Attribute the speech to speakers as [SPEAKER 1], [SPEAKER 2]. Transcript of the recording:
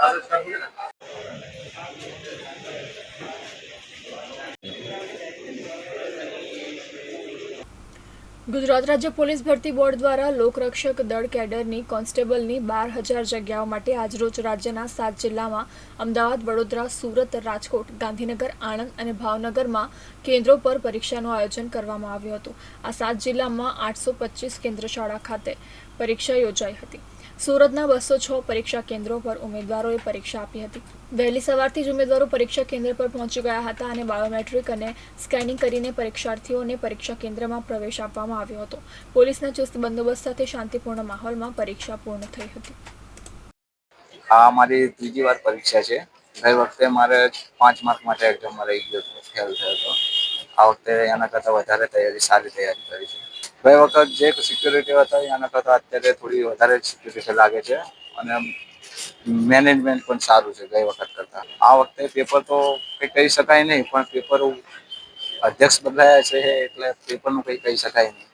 [SPEAKER 1] 他是专业的。ગુજરાત રાજ્ય પોલીસ ભરતી બોર્ડ દ્વારા લોકરક્ષક દળ કેડરની કોન્સ્ટેબલની બાર હજાર જગ્યાઓ માટે આજરોજ રાજ્યના સાત જિલ્લામાં અમદાવાદ, વડોદરા, સુરત, રાજકોટ, ગાંધીનગર, આણંદ અને ભાવનગરમાં કેન્દ્રો પર પરીક્ષાનું આયોજન કરવામાં આવ્યું હતું. આ સાત જિલ્લામાં આઠસો પચીસ કેન્દ્ર શાળા ખાતે પરીક્ષા યોજાઈ હતી. સુરતના બસો છ પરીક્ષા કેન્દ્રો પર ઉમેદવારોએ પરીક્ષા આપી હતી. વહેલી સવારથી જ ઉમેદવારો પરીક્ષા કેન્દ્ર પર પહોંચી ગયા હતા અને બાયોમેટ્રિક અને સ્કેનિંગ કરીને પરીક્ષાર્થીઓને પરીક્ષા કેન્દ્રમાં પ્રવેશ આપવામાં આવ્યો હતો. પોલીસના ચુસ્ત બંદોબસ્ત સાથે શાંતિપૂર્ણ માહોલમાં પરીક્ષા પૂર્ણ થઈ હતી.
[SPEAKER 2] આ મારી ત્રીજી વાર પરીક્ષા છે. ગઈ વખતે મારે પાંચ માર્ક માટે એક્ઝામમાં રહી ગયો હતો. ફેલ થયો હતો. આ વખતે એના કરતાં વધારે તૈયારી, સારી તૈયારી કરી છે. ગઈ વખત જે સિક્યુરિટી હતા, એના કરતાં અત્યારે થોડી વધારે સિક્યુરિટી લાગે છે. અને મેનેજમેન્ટ પણ સારું છે ગઈ વખત કરતાં. આ વખતે પેપર તો કંઈ કહી શકાય નહીં, પણ પેપર અધ્યક્ષ બદલાયા છે એટલે પેપરનું કંઈ કહી શકાય નહીં.